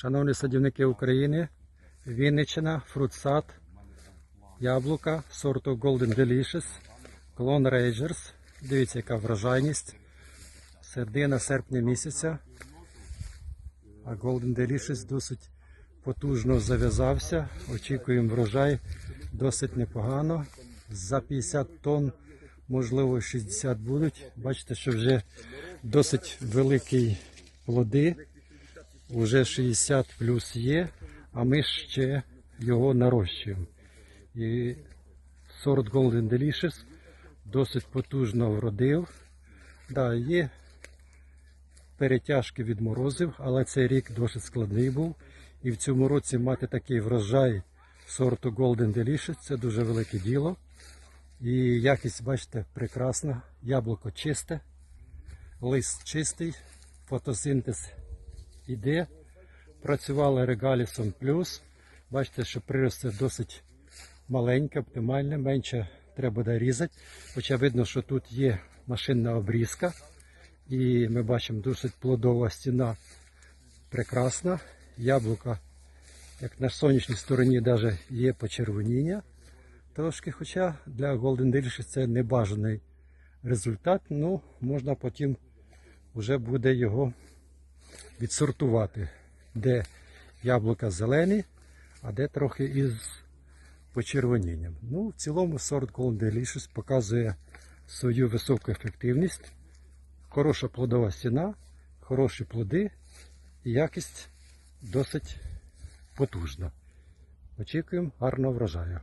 Шановні садівники України, Вінниччина, фрутсад, яблука сорту Golden Delicious, клон Rangers. Дивіться, яка врожайність. Середина серпня місяця. А Golden Delicious досить потужно зав'язався. Очікуємо врожай досить непогано. За 50 тонн, можливо, 60 будуть. Бачите, що вже досить великі плоди. Уже 60 плюс є, а ми ще його нарощуємо. І сорт Golden Delicious досить потужно вродив. Да, є перетяжки від морозив, але цей рік досить складний був. І в цьому році мати такий врожай сорту Golden Delicious це дуже велике діло. І якість, бачите, прекрасна. Яблуко чисте, лист чистий, фотосинтез іде. Працювали регалісом плюс. Бачите, що приросте досить маленьке, оптимальне, менше треба буде різати. Хоча видно, що тут є машинна обрізка. І ми бачимо досить плодова стіна прекрасна. Яблука, як на сонячній стороні, навіть є почервоніння трошки. Хоча для Golden Delicious це небажаний результат. Ну, можна потім вже буде його відсортувати, де яблука зелені, а де трохи із почервонінням. Ну, в цілому сорт Golden Delicious показує свою високу ефективність, хороша плодова стіна, хороші плоди і якість досить потужна. Очікуємо гарного врожаю.